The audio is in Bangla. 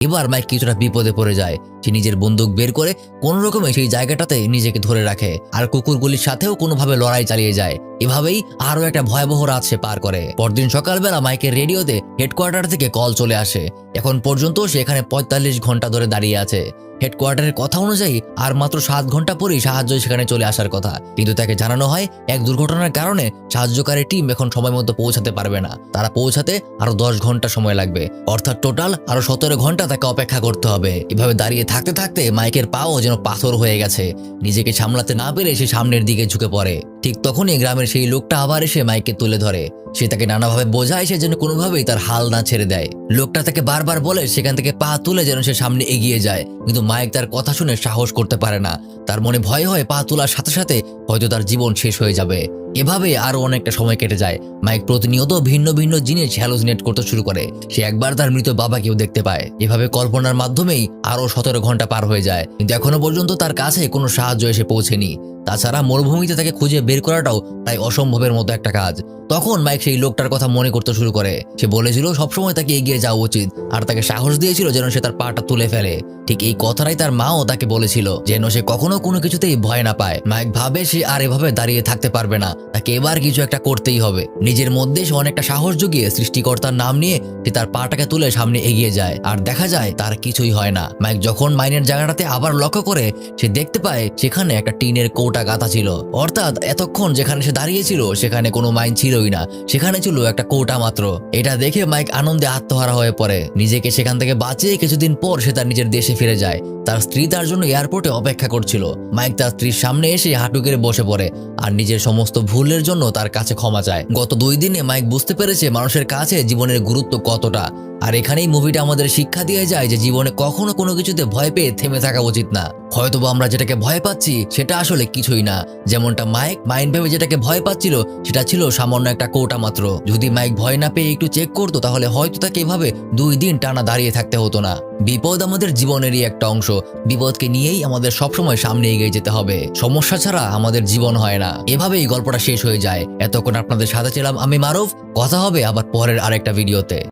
এবার মাইক কিছুটা বিপদে পড়ে যায়। সে নিজের বন্দুক বের করে কোনো রকমে সেই জায়গাটাতে নিজেকে ধরে রাখে। আর কুকুরগুলির সাথেও কোনোভাবে লড়াই চালিয়ে যায়। এভাবেই আরও একটা ভয়াবহ রাত সে পার করে। পরদিন সকালবেলা মাইকের রেডিওতে হেডকোয়ার্টার থেকে কল চলে আসে। এখন পর্যন্ত সে এখানে পঁয়তাল্লিশ ঘণ্টা ধরে দাঁড়িয়ে আছে। হেডকোয়ার্টারের কথা অনুযায়ী আর মাত্র সাত ঘণ্টা পরেই সাহায্য সেখানে চলে আসার কথা। কিন্তু তাকে জানানো হয়, এক দুর্ঘটনার কারণে সাহায্যকারী টিম এখন সময় মতো পৌঁছাতে পারবে না। তারা পৌঁছাতে আরও দশ ঘণ্টা সময় লাগবে। অর্থাৎ টোটাল আরও সতেরো ঘণ্টা তাকে অপেক্ষা করতে হবে। এভাবে দাঁড়িয়ে থাকতে থাকতে মাইকের পাও যেন পাথর হয়ে গেছে। নিজেকে সামলাতে না পেরে সে সামনের দিকে ঝুঁকে পড়ে। ঠিক তখনই গ্রামের সেই লোকটা আবার এসে মাইকে তুলে ধরে। সে তাকে নানাভাবে বোঝায়, সে যেন কোনোভাবেই তার হাল না ছেড়ে দেয়। লোকটা তাকে বারবার বলে, সেখান থেকে পা তুলে যেন সে সামনে এগিয়ে যায়। কিন্তু মাইক তার কথা শুনে সাহস করতে পারে না। তার মনে ভয় হয়, পা তোলার সাথে সাথে হয়তো তার জীবন শেষ হয়ে যাবে। এভাবে আরও অনেকটা সময় কেটে যায়। মাইক প্রতিনিয়ত ভিন্ন ভিন্ন জিনিস হ্যালোজিনেট করতে শুরু করে। সে একবার তার মৃত বাবাকেও দেখতে পায়। এভাবে কল্পনার মাধ্যমেই আরও সতেরো ঘণ্টা পার হয়ে যায়। কিন্তু এখনও পর্যন্ত তার কাছে কোনো সাহায্য এসে পৌঁছেনি। তাছাড়া মরুভূমিতে তাকে খুঁজে বের করাটাও প্রায় অসম্ভবের মতো একটা কাজ। তখন মাইক সেই লোকটার কথা মনে করতে শুরু করে। সে বলেছিল, সবসময় তাকে এগিয়ে যাওয়া উচিত, আর তাকে সাহস দিয়েছিল যেন সে তার পাটা তুলে ফেলে। ঠিক এই কথাটাই তার মাও তাকে বলেছিল, যেন সে কখনো কোনো কিছুতেই ভয় না পায়। মাইক ভাবে সে আর এভাবে দাঁড়িয়ে থাকতে পারবে না, তাকে এবার কিছু একটা করতেই হবে। নিজের মধ্যে সে অনেকটা সাহস জুগিয়ে সৃষ্টিকর্তার নাম নিয়ে সে তার পাটাকে তুলে সামনে এগিয়ে যায়, আর দেখা যায় তার কিছুই হয় না। মাইক যখন মাইনের জায়গাটাতে আবার লক্ষ্য করে, সে দেখতে পায় সেখানে একটা টিনের কৌটা গাঁথা ছিল। অর্থাৎ এতক্ষণ যেখানে সে দাঁড়িয়েছিল, সেখানে কোনো মাইন ছিলই না। সেখানে ছিল একটা কোটা মাত্র। এটা দেখে মাইক আনন্দে আত্মহারা হয়ে পড়ে। নিজেকে সেখান থেকে বাঁচিয়ে কিছুদিন পর সে তার নিজের দেশে ফিরে যায়। তার স্ত্রী তার জন্য এয়ারপোর্টে অপেক্ষা করছিল। মাইক তার স্ত্রীর সামনে এসে হাঁটু বসে পড়ে আর নিজের সমস্ত ভুলের জন্য তার কাছে ক্ষমা চায়। গত দুই দিনে মাইক বুঝতে পেরেছে মানুষের কাছে জীবনের গুরুত্ব কতটা। আর এখানেই মুভিটা আমাদের শিক্ষা দিয়ে যায় যে জীবনে কখনো কোনো কিছুতে ভয় পেয়ে থেমে থাকা উচিত না। হয়তোবা আমরা যেটাকে ভয় পাচ্ছি, সেটা আসলে কিছুই না। যেমনটা মাইক, মাইন্ড ভেবে যেটাকে ভয় পাচ্ছিল, সেটা ছিল সামান্য একটা কৌটা মাত্র। যদি মাইক ভয় না পেয়ে একটু চেক করতো, তাহলে হয়তো তাকে এভাবে দুই দিন টানা দাঁড়িয়ে থাকতে হতো না। বিপদ আমাদের জীবনেরই একটা অংশ। বিপদকে নিয়েই আমাদের সবসময় সামনে এগিয়ে যেতে হবে। সমস্যা ছাড়া আমাদের জীবন হয় না। এভাবেই গল্পটা শেষ হয়ে যায়। এতক্ষণ আপনাদের সাথে ছিলাম আমি মারুফ। কথা হবে আবার পরের আরেকটা ভিডিওতে